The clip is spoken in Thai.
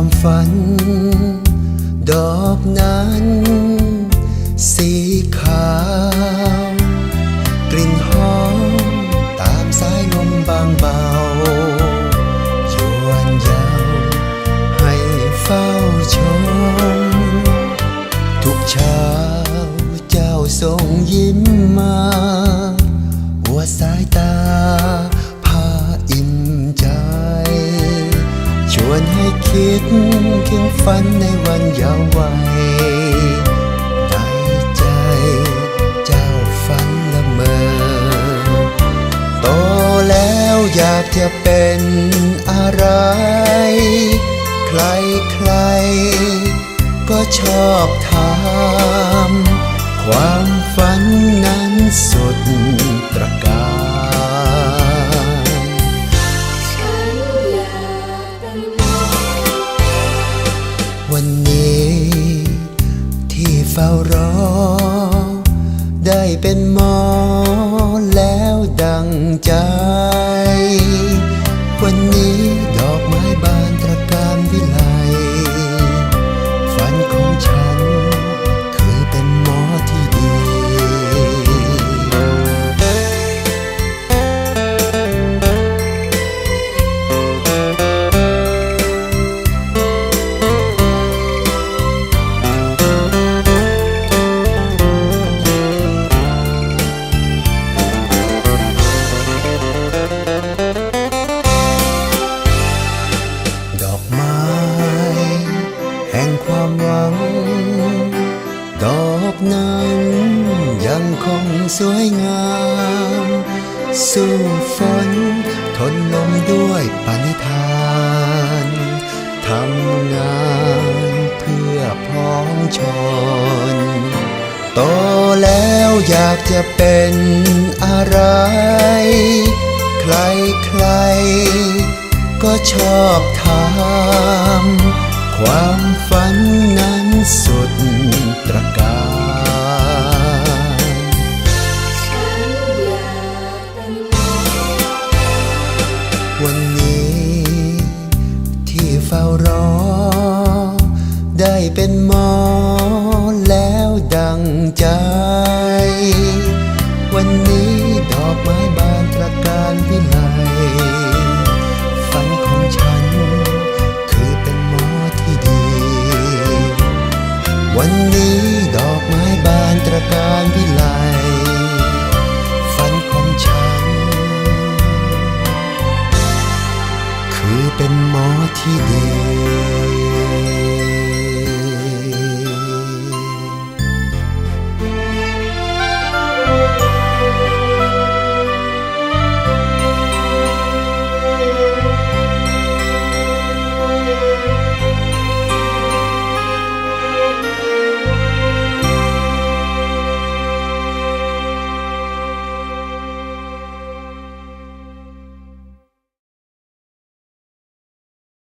ความฝัน ดอกนั้น คิดถึงฝันในวันยาววัยในใจ เจ้าฝันละเมอ โตแล้วอยากจะเป็นอะไร ใครใครก็ชอบถามความฝันนั้นสุดตระการ ฝ้ารอ ได้เป็นหมอแล้วดังใจ วันนี้ดอกไม้ ความหวัง ดอกนั้นยังคงสวยงาม สู้ฝนทนลมด้วยปณิธานทำงานเพื่อพ้องชน โตแล้วอยากจะเป็นอะไร ใครใครก็ชอบถาม ความฝันนั้นสุดตระการวันนี้ที่เฝ้ารอ ได้เป็นหมอแล้วดังใจ วันนี้ดอกไม้บานตระการวิไลฝั วันนี้ดอกไม้บานตระการวิไลฝันของฉัน คือเป็นหมอที่ดี